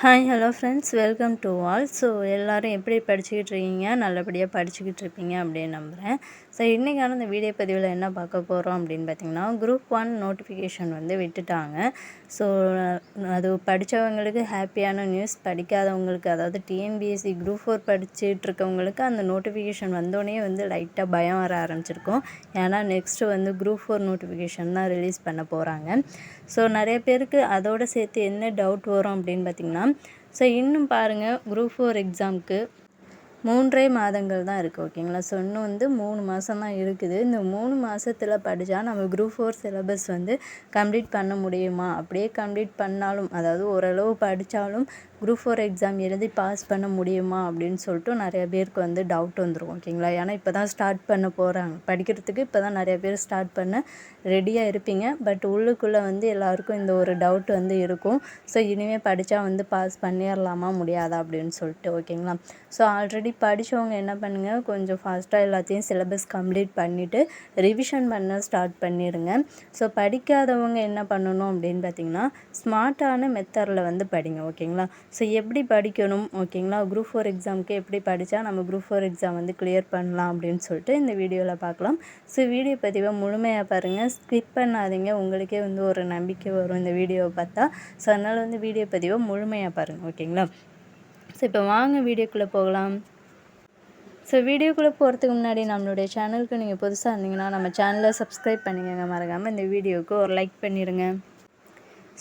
Hi hello friends welcome to all so எல்லோரும் எப்படி படிச்சுக்கிட்டு இருக்கீங்க? நல்லபடியாக படிச்சுக்கிட்டு இருப்பீங்க அப்படின்னு நம்புகிறேன் ஸோ இன்றைக்கான இந்த வீடியோ பதிவில் என்ன பார்க்க போகிறோம் அப்படின்னு பார்த்தீங்கன்னா குரூப் ஒன் நோட்டிஃபிகேஷன் வந்து விட்டுட்டாங்க. ஸோ அது படித்தவங்களுக்கு ஹாப்பியான நியூஸ் படிக்காதவங்களுக்கு அதாவது டிஎன்பிஎஸ்சி குரூப் ஃபோர் படிச்சுட்டு இருக்கவங்களுக்கு அந்த நோட்டிஃபிகேஷன் வந்தோடனே வந்து லைட்டாக பயம் வர ஆரம்பிச்சிருக்கும். ஏன்னா நெக்ஸ்ட்டு வந்து குரூப் ஃபோர் நோட்டிஃபிகேஷன் தான் ரிலீஸ் பண்ண போகிறாங்க ஸோ நிறைய பேருக்கு அதோடு சேர்த்து என்ன டவுட் வரும் அப்படின்னு பார்த்திங்கன்னா ஸோ இன்னும் பாருங்கள் குரூப் ஃபோர் எக்ஸாமுக்கு மூன்றே மாதங்கள் தான் இருக்குது ஓகேங்களா? ஸோ இன்னும் வந்து மூணு மாதம் தான் இருக்குது. இந்த மூணு மாதத்தில் படித்தா நம்ம குரூப் ஃபோர் சிலபஸ் வந்து கம்ப்ளீட் பண்ண முடியுமா? அப்படியே கம்ப்ளீட் பண்ணாலும் அதாவது ஓரளவு படித்தாலும் குரூப் ஃபோர் எக்ஸாம் எழுதி பாஸ் பண்ண முடியுமா? அப்படின்னு சொல்லிட்டு நிறைய பேருக்கு வந்து டவுட் வந்துடும் ஓகேங்களா? ஏன்னா இப்போ தான் ஸ்டார்ட் பண்ண போகிறாங்க படிக்கிறதுக்கு இப்போ தான் நிறைய பேர் ஸ்டார்ட் பண்ண ரெடியாக இருப்பீங்க. பட் உள்ளுக்குள்ளே வந்து எல்லாருக்கும் இந்த ஒரு டவுட் வந்து இருக்கும். ஸோ இனிமேல் படித்தா வந்து பாஸ் பண்ணிடலாமா முடியாதா? அப்படின்னு சொல்லிட்டு ஓகேங்களா? ஸோ ஆல்ரெடி படித்தவங்க என்ன பண்ணுங்கள் கொஞ்சம் ஃபாஸ்ட்டாக எல்லாத்தையும் சிலபஸ் கம்ப்ளீட் பண்ணிவிட்டு ரிவிஷன் பண்ண ஸ்டார்ட் பண்ணிடுங்க. ஸோ படிக்காதவங்க என்ன பண்ணணும் அப்படின்னு பார்த்தீங்கன்னா ஸ்மார்ட்டான மெத்தடில் வந்து படிங்க ஓகேங்களா ஸோ எப்படி படிக்கணும் ஓகேங்களா குரூப் ஃபோர் எக்ஸாமுக்கு எப்படி படித்தா நம்ம குரூப் ஃபோர் எக்ஸாம் வந்து கிளியர் பண்ணலாம் அப்படின்னு சொல்லிட்டு இந்த வீடியோவில் பார்க்கலாம் ஸோ வீடியோ பதிவை முழுமையாக பாருங்கள் ஸ்கிப் பண்ணாதீங்க. உங்களுக்கே வந்து ஒரு நம்பிக்கை வரும் இந்த வீடியோவை பார்த்தா. ஸோ அதனால் வந்து வீடியோ பதிவை முழுமையாக பாருங்கள் ஓகேங்களா ஸோ இப்போ வாங்க வீடியோக்குள்ளே போகலாம். ஸோ வீடியோக்குள்ளே போகிறதுக்கு முன்னாடி நம்மளுடைய சேனலுக்கு நீங்கள் புதுசாக இருந்தீங்கன்னா நம்ம சேனலை சப்ஸ்கிரைப் பண்ணிக்கோங்க. மறக்காமல் இந்த வீடியோவுக்கு ஒரு லைக் பண்ணிடுங்க.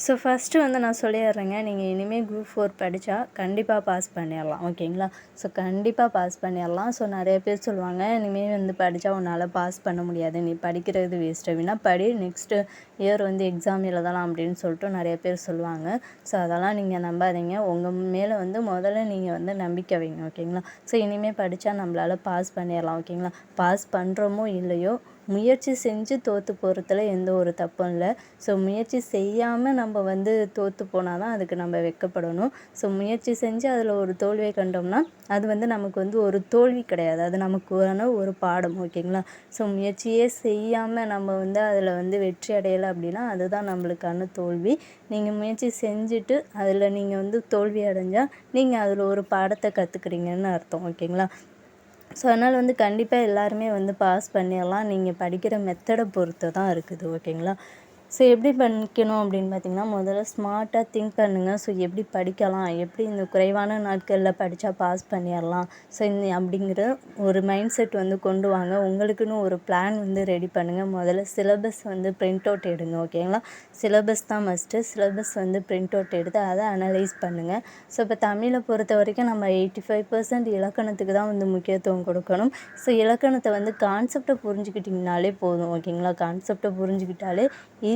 ஸோ ஃபஸ்ட்டு வந்து நான் சொல்லிடுறேங்க. நீங்கள் இனிமேல் குரூப் ஃபோர் படித்தா கண்டிப்பாக பாஸ் பண்ணிடலாம். ஓகேங்களா ஸோ கண்டிப்பாக பாஸ் பண்ணிடலாம். ஸோ நிறைய பேர் சொல்லுவாங்க இனிமேல் வந்து படித்தா உன்னால் பாஸ் பண்ண முடியாது. நீ படிக்கிறது வேஸ்ட் அப்படின்னா படி நெக்ஸ்ட்டு இயர் வந்து எக்ஸாம் எழுதலாம். அப்படின்னு சொல்லிட்டு நிறைய பேர் சொல்லுவாங்க. ஸோ அதெல்லாம் நீங்கள் நம்பாதீங்க. உங்கள் மேலே வந்து முதல்ல நீங்கள் வந்து நம்பிக்கை வைங்க. ஓகேங்களா ஸோ இனிமேல் படித்தா நம்மளால் பாஸ் பண்ணிடலாம். ஓகேங்களா பாஸ் பண்ணுறோமோ இல்லையோ முயற்சி செஞ்சு தோற்று போகிறதுல எந்த ஒரு தப்பும் இல்லை. ஸோ முயற்சி செய்யாமல் நம்ம வந்து தோற்று போனால் தான் அதுக்கு நம்ம வெக்கப்படணும். ஸோ முயற்சி செஞ்சு அதில் ஒரு தோல்வியை கண்டோம்னா அது வந்து நமக்கு வந்து ஒரு தோல்வி கிடையாது. அது நமக்கு ஒரு பாடம் ஓகேங்களா? ஸோ முயற்சியே செய்யாமல் நம்ம வந்து அதில் வந்து வெற்றி அடையலை அப்படின்னா அதுதான் நம்மளுக்கான தோல்வி. நீங்கள் முயற்சி செஞ்சுட்டு அதில் நீங்கள் வந்து தோல்வி அடைஞ்சால் நீங்கள் அதில் ஒரு பாடத்தை கற்றுக்குறீங்கன்னு அர்த்தம் ஓகேங்களா? ஸோ அதனால் வந்து கண்டிப்பாக எல்லாருமே வந்து பாஸ் பண்ணிடலாம். நீங்கள் படிக்கிற மெத்தடை பொறுத்து தான் இருக்குது ஓகேங்களா? ஸோ எப்படி படிக்கணும் அப்படின்னு பார்த்தீங்கன்னா முதல்ல ஸ்மார்ட்டாக திங்க் பண்ணுங்கள் ஸோ எப்படி படிக்கலாம்? எப்படி இந்த குறைவான நாட்களில் படித்தா பாஸ் பண்ணிடலாம்? ஸோ இந்த அப்படிங்கிற ஒரு மைண்ட் செட் வந்து கொண்டு வாங்க. உங்களுக்குன்னு ஒரு பிளான் வந்து ரெடி பண்ணுங்கள் முதல்ல சிலபஸ் வந்து பிரிண்ட் அவுட் எடுங்க ஓகேங்களா சிலபஸ் தான் மஸ்ட்டு சிலபஸ் வந்து பிரிண்ட் அவுட் எடுத்து அதை அனலைஸ் பண்ணுங்கள் ஸோ இப்போ தமிழை பொறுத்த வரைக்கும் நம்ம எயிட்டி ஃபைவ் பர்சன்ட் இலக்கணத்துக்கு தான் வந்து முக்கியத்துவம் கொடுக்கணும். ஸோ இலக்கணத்தை வந்து கான்செப்டை புரிஞ்சுக்கிட்டிங்கனாலே போதும் ஓகேங்களா கான்செப்டை புரிஞ்சுக்கிட்டாலே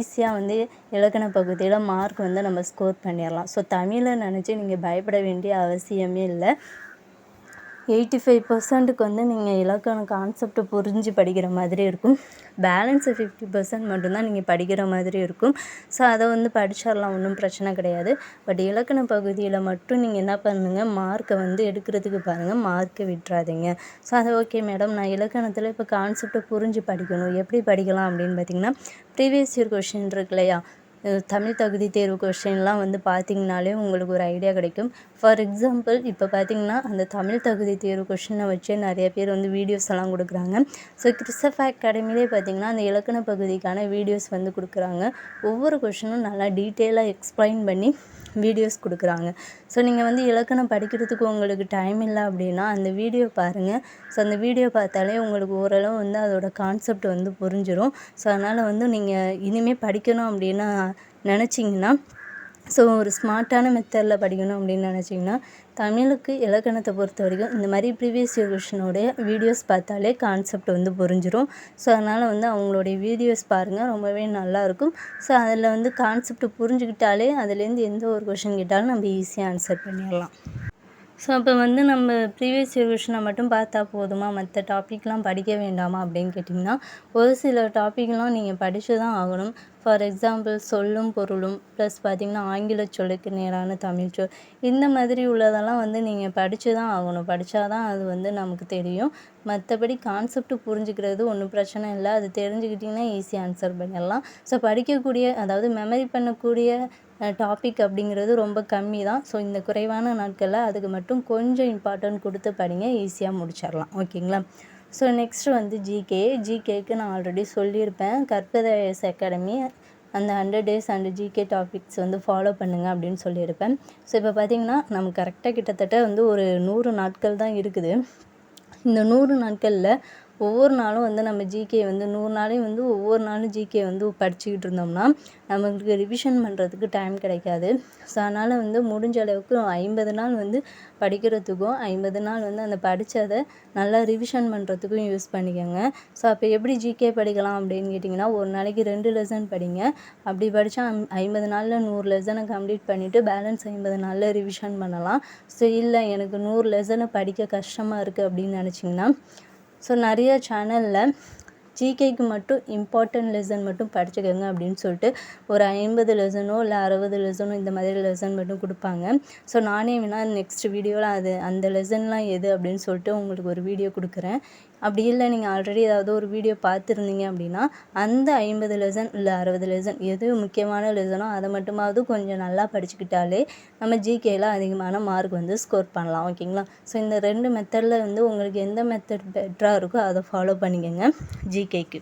ஈஸியாக வந்து இலக்கண பகுதியில் மார்க் வந்து நம்ம ஸ்கோர் பண்ணிடலாம். ஸோ தமிழை நினச்சி நீங்கள் பயப்பட வேண்டிய அவசியமே இல்லை. எயிட்டி ஃபைவ் பர்சன்ட்டுக்கு வந்து நீங்கள் இலக்கண கான்செப்டை புரிஞ்சு படிக்கிற மாதிரி இருக்கும். பேலன்ஸு ஃபிஃப்டி பர்சன்ட் மட்டும்தான் நீங்கள் படிக்கிற மாதிரி இருக்கும். ஸோ அதை வந்து படிச்சிடலாம் ஒன்றும் பிரச்சனை கிடையாது. பட் இலக்கண பகுதியில் மட்டும் நீங்கள் என்ன பண்ணுங்கள் மார்க்கை வந்து எடுக்கிறதுக்கு பாருங்கள் மார்க்கை விட்டுறாதீங்க. ஸோ அதை ஓகே மேடம் நான் இலக்கணத்தில் இப்போ கான்செப்டை புரிஞ்சு படிக்கணும். எப்படி படிக்கலாம் அப்படின்னு பார்த்தீங்கன்னா ப்ரீவியஸ் இயர் கொஷின் இருக்கு இல்லையா? தமிழ் தகுதி தேர்வு கொஷின்லாம் வந்து பார்த்தீங்கனாலே உங்களுக்கு ஒரு ஐடியா கிடைக்கும். ஃபார் எக்ஸாம்பிள் இப்போ பார்த்திங்கன்னா அந்த தமிழ் தகுதி தேர்வு கொஷினை வச்சே நிறைய பேர் வந்து வீடியோஸ் எல்லாம் கொடுக்குறாங்க. ஸோ கிறிஸ்டஃப் அகாடமிலே பார்த்திங்கன்னா அந்த இலக்கண பகுதிக்கான வீடியோஸ் வந்து கொடுக்குறாங்க. ஒவ்வொரு கொஷினும் நல்லா டீட்டெயிலாக எக்ஸ்பிளைன் பண்ணி வீடியோஸ் கொடுக்குறாங்க. ஸோ நீங்கள் வந்து இலக்கணம் படிக்கிறதுக்கு உங்களுக்கு டைம் இல்லை அப்படின்னா அந்த வீடியோ பாருங்கள் ஸோ அந்த வீடியோ பார்த்தாலே உங்களுக்கு ஓரளவு வந்து அதோடய கான்செப்ட் வந்து புரிஞ்சிடும் ஸோ அதனால் வந்து நீங்கள் இனிமேல் படிக்கணும் அப்படின்னா நினச்சிங்கன்னா ஸோ ஒரு ஸ்மார்ட்டான மெத்தடில் படிக்கணும் அப்படின்னு நினச்சிங்கன்னா தமிழுக்கு இலக்கணத்தை பொறுத்த வரைக்கும் இந்த மாதிரி ப்ரீவியஸ் இயர் கொஷினோடைய வீடியோஸ் பார்த்தாலே கான்செப்ட் வந்து புரிஞ்சிடும் ஸோ அதனால் வந்து அவங்களுடைய வீடியோஸ் பாருங்கள் ரொம்பவே நல்லாயிருக்கும் ஸோ அதில் வந்து கான்செப்ட் புரிஞ்சுக்கிட்டாலே அதுலேருந்து எந்த ஒரு கொஷின் கேட்டாலும் நம்ம ஈஸியாக ஆன்சர் பண்ணிடலாம். ஸோ அப்போ வந்து நம்ம ப்ரீவியஸ் இயர் மட்டும் பார்த்தா போதுமா? மற்ற டாப்பிக்லாம் படிக்க வேண்டாமா அப்படின்னு கேட்டிங்கன்னா ஒரு சில டாப்பிக்லாம் நீங்கள் படித்து தான் ஆகணும். ஃபார் எக்ஸாம்பிள் சொல்லும் பொருளும் ப்ளஸ் பார்த்திங்கன்னா ஆங்கில சொல்லுக்கு நேரான தமிழ் சொல். இந்த மாதிரி உள்ளதெல்லாம் வந்து நீங்கள் படித்து தான் ஆகணும். படித்தா தான் அது வந்து நமக்கு தெரியும். மற்றபடி கான்செப்ட் புரிஞ்சுக்கிறது ஒன்றும் பிரச்சனை இல்லை. அது தெரிஞ்சுக்கிட்டிங்கன்னா ஈஸியாக ஆன்சர் பண்ணிடலாம். ஸோ படிக்கக்கூடிய அதாவது மெமரி பண்ணக்கூடிய டாபிக் அப்படிங்கிறது ரொம்ப கம்மி தான் ஸோ இந்த குறைவான நாட்களில் அதுக்கு மட்டும் கொஞ்சம் இம்பார்ட்டன்ட் கொடுத்து படிங்க. ஈஸியாக முடிச்சிடலாம். ஓகேங்களா ஸோ நெக்ஸ்ட்டு வந்து ஜிகே ஜிகேக்கு நான் ஆல்ரெடி சொல்லியிருப்பேன். கற்பதயஸ் அகாடமி அந்த hundred days and GK topics வந்து ஃபாலோ பண்ணுங்கள் அப்படின்னு சொல்லியிருப்பேன். ஸோ இப்போ பார்த்தீங்கன்னா நமக்கு கரெக்டாக கிட்டத்தட்ட வந்து ஒரு நூறு நாட்கள் தான் இருக்குது. இந்த நூறு நாட்களில் ஒவ்வொரு நாளும் வந்து நம்ம ஜிகே வந்து நூறு நாளையும் வந்து ஒவ்வொரு நாளும் ஜிகே வந்து படிச்சுக்கிட்டு இருந்தோம்னா நமக்கு ரிவிஷன் பண்ணுறதுக்கு டைம் கிடைக்காது. ஸோ அதனால் வந்து முடிஞ்ச அளவுக்கு ஐம்பது நாள் வந்து படிக்கிறதுக்கும் ஐம்பது நாள் வந்து அந்த படித்ததை நல்லா ரிவிஷன் பண்ணுறதுக்கும் யூஸ் பண்ணிக்கோங்க. ஸோ அப்போ எப்படி ஜிகே படிக்கலாம் அப்படின்னு கேட்டிங்கன்னா ஒரு நாளைக்கு ரெண்டு லெசன் படிங்க. அப்படி படித்தா ஐம்பது நாளில் நூறு லெசனை கம்ப்ளீட் பண்ணிவிட்டு பேலன்ஸ் ஐம்பது நாளில் ரிவிஷன் பண்ணலாம். ஸோ இல்லை எனக்கு நூறு லெசனை படிக்க கஷ்டமாக இருக்குது அப்படின்னு நினச்சிங்கன்னா ஸோ நிறைய சேனலில் ஜிகேக்கு மட்டும் இம்பார்ட்டன்ட் லெசன் மட்டும் படிச்சுக்கோங்க அப்படின்னு சொல்லிட்டு ஒரு ஐம்பது லெசனோ இல்லை அறுபது லெசனோ இந்த மாதிரி லெசன் மட்டும் கொடுப்பாங்க. ஸோ நானே வேணால் நெக்ஸ்ட் வீடியோவில் அது அந்த லெசன்லாம் எது அப்படின்னு சொல்லிட்டு உங்களுக்கு ஒரு வீடியோ கொடுக்குறேன். அப்படி இல்லை நீங்கள் ஆல்ரெடி ஏதாவது ஒரு வீடியோ பார்த்துருந்தீங்க அப்படின்னா அந்த ஐம்பது லெசன் இல்லை அறுபது லெசன் எது முக்கியமான லெசனோ அதை மட்டுமாவது கொஞ்சம் நல்லா படிச்சுக்கிட்டாலே நம்ம ஜிகேயில் அதிகமான மார்க் வந்து ஸ்கோர் பண்ணலாம் ஓகேங்களா ஸோ இந்த ரெண்டு மெத்தடில் வந்து உங்களுக்கு எந்த மெத்தட் பெட்டராக இருக்கோ அதை ஃபாலோ பண்ணிக்கோங்க ஜிகேக்கு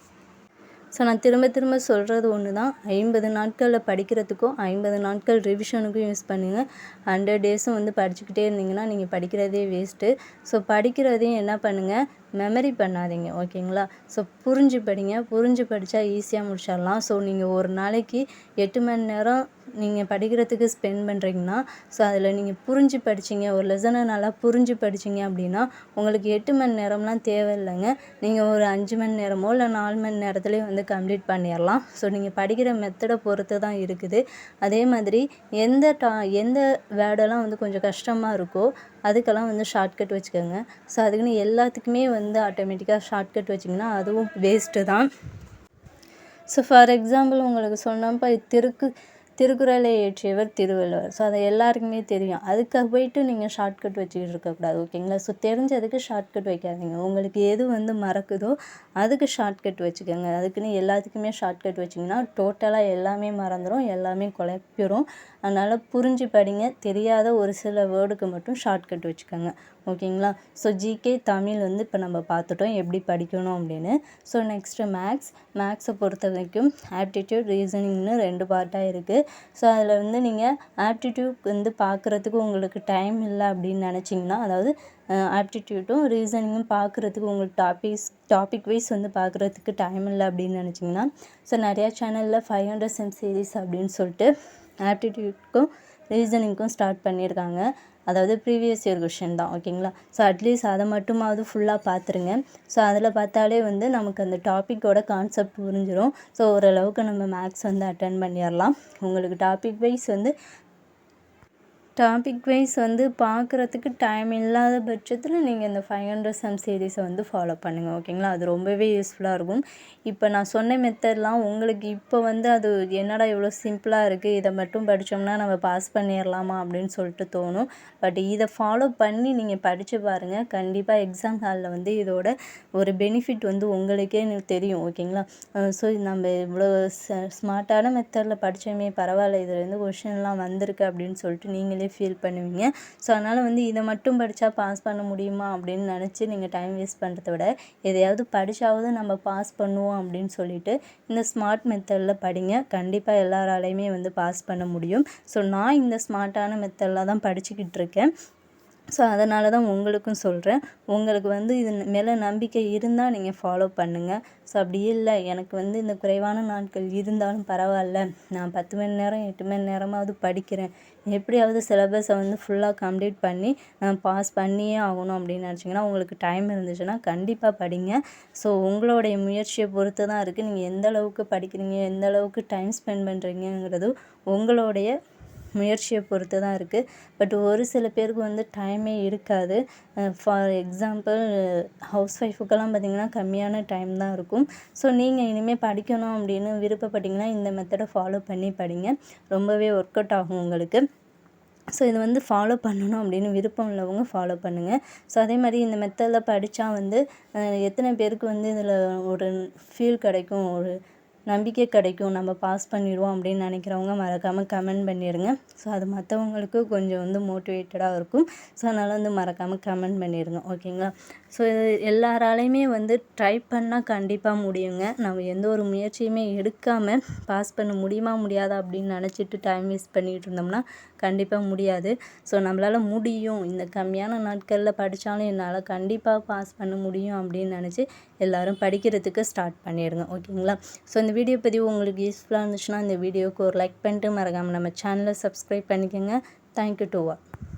ஸோ நான் திரும்ப திரும்ப சொல்கிறது ஒன்று தான். ஐம்பது நாட்களில் படிக்கிறதுக்கும் ஐம்பது நாட்கள் ரிவிஷனுக்கும் யூஸ் பண்ணுங்கள் ஹண்ட்ரட் டேஸும் வந்து படிச்சுக்கிட்டே இருந்தீங்கன்னா நீங்கள் படிக்கிறதே வேஸ்ட்டு ஸோ படிக்கிறதையும் என்ன பண்ணுங்கள் மெமரி பண்ணாதீங்க ஓகேங்களா? ஸோ புரிஞ்சு படிங்க. புரிஞ்சு படித்தா ஈஸியாக முடிச்சிடலாம். ஸோ நீங்கள் ஒரு நாளைக்கு எட்டு மணி நேரம் நீங்கள் படிக்கிறதுக்கு ஸ்பெண்ட் பண்ணுறீங்கன்னா ஸோ அதில் நீங்கள் புரிஞ்சு படிச்சிங்க ஒரு லெசனை நல்லா புரிஞ்சு படிச்சிங்க அப்படின்னா உங்களுக்கு எட்டு மணி நேரம்லாம் தேவையில்லைங்க. நீங்கள் ஒரு அஞ்சு மணி நேரமோ இல்லை நாலு மணி நேரத்துலேயே வந்து கம்ப்ளீட் பண்ணிடலாம். ஸோ நீங்கள் படிக்கிற மெத்தடை பொறுத்து தான் இருக்குது. அதே மாதிரி எந்த டா எந்த வேர்டெல்லாம் வந்து கொஞ்சம் கஷ்டமாக இருக்கோ அதுக்கெல்லாம் வந்து ஷார்ட்கட் வச்சுக்கோங்க. ஸோ அதுக்குன்னு எல்லாத்துக்குமே வந்து ஆட்டோமேட்டிக்காக ஷார்ட்கட் வச்சிங்கன்னா அதுவும் வேஸ்ட்டு தான். ஸோ ஃபார் எக்ஸாம்பிள் உங்களுக்கு சொன்னப்போ திருக்கு திருக்குறளை இயற்றியவர் திருவள்ளுவர். ஸோ அதை எல்லாருக்குமே தெரியும். அதுக்காக போயிட்டு நீங்கள் ஷார்ட்கட் வச்சுக்கிட்டு இருக்கக்கூடாது ஓகேங்களா ஸோ தெரிஞ்சதுக்கு ஷார்ட்கட் வைக்காதீங்க. உங்களுக்கு எது வந்து மறக்குதோ அதுக்கு ஷார்ட்கட் வச்சுக்கோங்க. அதுக்குன்னு எல்லாத்துக்குமே ஷார்ட்கட் வச்சிங்கன்னா டோட்டலாக எல்லாமே மறந்துடும் எல்லாமே குழப்பிடும் அதனால் புரிஞ்சு படிங்க தெரியாத ஒரு சில வேர்டுக்கு மட்டும் ஷார்ட்கட் வச்சுக்கோங்க. ஓகேங்களா? ஸோ ஜிகே தமிழ் வந்து இப்போ நம்ம பார்த்துட்டோம். எப்படி படிக்கணும் அப்படின்னு. ஸோ நெக்ஸ்ட்டு மேக்ஸ் மேக்ஸை பொறுத்த வரைக்கும் ஆப்டிடியூட் ரீசனிங்னு ரெண்டு பார்ட்டாக இருக்குது ஸோ அதில் வந்து நீங்கள் ஆப்டிடியூட் வந்து பார்க்குறதுக்கு உங்களுக்கு டைம் இல்லை அப்படின்னு நினச்சிங்கன்னா அதாவது ஆப்டிடியூட்டும் ரீசனிங்கும் பார்க்குறதுக்கு உங்களுக்கு டாபிக்ஸ் டாபிக் வைஸ் வந்து பார்க்குறதுக்கு டைம் இல்லை அப்படின்னு நினச்சிங்கன்னா ஸோ நிறையா சேனலில் ஃபைவ் ஹண்ட்ரட் செம் சீரீஸ் அப்படின்னு சொல்லிட்டு ஆப்டிடியூட்க்கும் ரீசனிங்க்கும் ஸ்டார்ட் பண்ணியிருக்காங்க. அதாவது ப்ரீவியஸ் இயர் கொஷின் தான் ஓகேங்களா? ஸோ அட்லீஸ்ட் அதை மட்டுமாவது ஃபுல்லாக பார்த்துருங்க ஸோ அதில் பார்த்தாலே வந்து நமக்கு அந்த டாப்பிக்கோட கான்செப்ட் புரிஞ்சிடும் ஸோ ஓரளவுக்கு நம்ம மேக்ஸ் வந்து அட்டன் பண்ணிடலாம் உங்களுக்கு டாபிக் வைஸ் வந்து டாபிக் வைஸ் வந்து பார்க்குறதுக்கு டைம் இல்லாத பட்சத்தில் நீங்கள் இந்த ஃபைவ் ஹண்ட்ரட் சம் சீரீஸை வந்து ஃபாலோ பண்ணுங்கள் ஓகேங்களா அது ரொம்பவே யூஸ்ஃபுல்லாக இருக்கும். இப்போ நான் சொன்ன மெத்தட்லாம் உங்களுக்கு இப்போ வந்து அது என்னடா இவ்வளோ சிம்பிளாக இருக்குது இதை மட்டும் படித்தோம்னா நம்ம பாஸ் பண்ணிடலாமா அப்படின்னு சொல்லிட்டு தோணும். பட் இதை ஃபாலோ பண்ணி நீங்கள் படித்து பாருங்கள் கண்டிப்பாக எக்ஸாம் ஹாலில் வந்து இதோட ஒரு பெனிஃபிட் வந்து உங்களுக்கே தெரியும் ஓகேங்களா ஸோ நம்ம இவ்வளோ ஸ்மார்ட்டான மெத்தடில் படித்தோமே பரவாயில்ல இதுலேருந்து கொஷின்லாம் வந்திருக்கு அப்படின்னு சொல்லிட்டு நீங்களே ஃபீல் பண்ணுவீங்க. ஸோ அதனால் வந்து இதை மட்டும் படித்தா பாஸ் பண்ண முடியுமா அப்படின்னு நினச்சி நீங்கள் டைம் வேஸ்ட் பண்ணுறத விட எதையாவது படித்தாவது நம்ம பாஸ் பண்ணுவோம் அப்படின்னு சொல்லிட்டு இந்த ஸ்மார்ட் மெத்தடில் படிங்க. கண்டிப்பாக எல்லாராலையுமே வந்து பாஸ் பண்ண முடியும். ஸோ நான் இந்த ஸ்மார்ட்டான மெத்தடில் தான் படிச்சுக்கிட்டு இருக்கேன். ஸோ அதனால தான் உங்களுக்கும் சொல்கிறேன் உங்களுக்கு வந்து இது மேலே நம்பிக்கை இருந்தால் நீங்கள் ஃபாலோ பண்ணுங்கள் ஸோ அப்படி இல்லை. எனக்கு வந்து இந்த குறைவான நாட்கள் இருந்தாலும் பரவாயில்ல. நான் பத்து மணி நேரம் எட்டு மணி நேரமாவது படிக்கிறேன். எப்படியாவது சிலபஸை வந்து ஃபுல்லாக கம்ப்ளீட் பண்ணி நான் பாஸ் பண்ணியே ஆகணும் அப்படின்னு நினச்சிங்கன்னா உங்களுக்கு டைம் இருந்துச்சுன்னா கண்டிப்பாக படிங்க. ஸோ உங்களுடைய முயற்சியை பொறுத்து தான் இருக்குது நீங்கள் எந்த அளவுக்கு படிக்கிறீங்க எந்த அளவுக்கு டைம் ஸ்பெண்ட் பண்ணுறீங்கிறதும் உங்களுடைய முயற்சியை பொறுத்து தான் இருக்குது பட் ஒரு சில பேருக்கு வந்து டைமே இருக்காது. ஃபார் எக்ஸாம்பிள் ஹவுஸ் ஒய்ஃபுக்கெல்லாம் பார்த்திங்கன்னா கம்மியான டைம் தான் இருக்கும். ஸோ நீங்கள் இனிமேல் படிக்கணும் அப்படின்னு விருப்பப்பட்டிங்கன்னா இந்த மெத்தடை ஃபாலோ பண்ணி படிங்க. ரொம்பவே ஒர்க் அவுட் ஆகும் உங்களுக்கு. ஸோ இது வந்து ஃபாலோ பண்ணணும் அப்படின்னு விருப்பம் உள்ளவங்க ஃபாலோ பண்ணுங்கள் ஸோ அதே மாதிரி இந்த மெத்தடில் படித்தா வந்து எத்தனை பேருக்கு வந்து இதில் ஒரு ஃபீல் கிடைக்கும்? ஒரு நம்பிக்கை கிடைக்கும். நம்ம பாஸ் பண்ணிடுவோம் அப்படின்னு நினைக்கிறவங்க மறக்காமல் கமெண்ட் பண்ணிடுங்க. ஸோ அது மற்றவங்களுக்கு கொஞ்சம் வந்து மோட்டிவேட்டடாக இருக்கும். ஸோ அதனால் வந்து மறக்காமல் கமெண்ட் பண்ணிடுங்க. ஓகேங்களா ஸோ இது எல்லாராலையுமே வந்து ட்ரை பண்ணால் கண்டிப்பாக முடியுங்க. நம்ம எந்த ஒரு முயற்சியுமே எடுக்காமல் பாஸ் பண்ண முடியுமா முடியாதா அப்படின்னு நினச்சிட்டு டைம் வேஸ்ட் பண்ணிகிட்டு இருந்தோம்னா கண்டிப்பாக முடியாது. ஸோ நம்மளால் முடியும். இந்த கம்மியான நாட்களில் படித்தாலும் என்னால் கண்டிப்பாக பாஸ் பண்ண முடியும் அப்படின்னு நினச்சி எல்லோரும் படிக்கிறதுக்கு ஸ்டார்ட் பண்ணிடுங்க. ஓகேங்களா? ஸோ இந்த வீடியோ பதிவு உங்களுக்கு யூஸ்ஃபுல்லாக இருந்துச்சுன்னா இந்த வீடியோவுக்கு ஒரு லைக் பண்ணிட்டு மறக்காமல் நம்ம சேனலை சப்ஸ்கிரைப் பண்ணிக்கோங்க. Thank you to all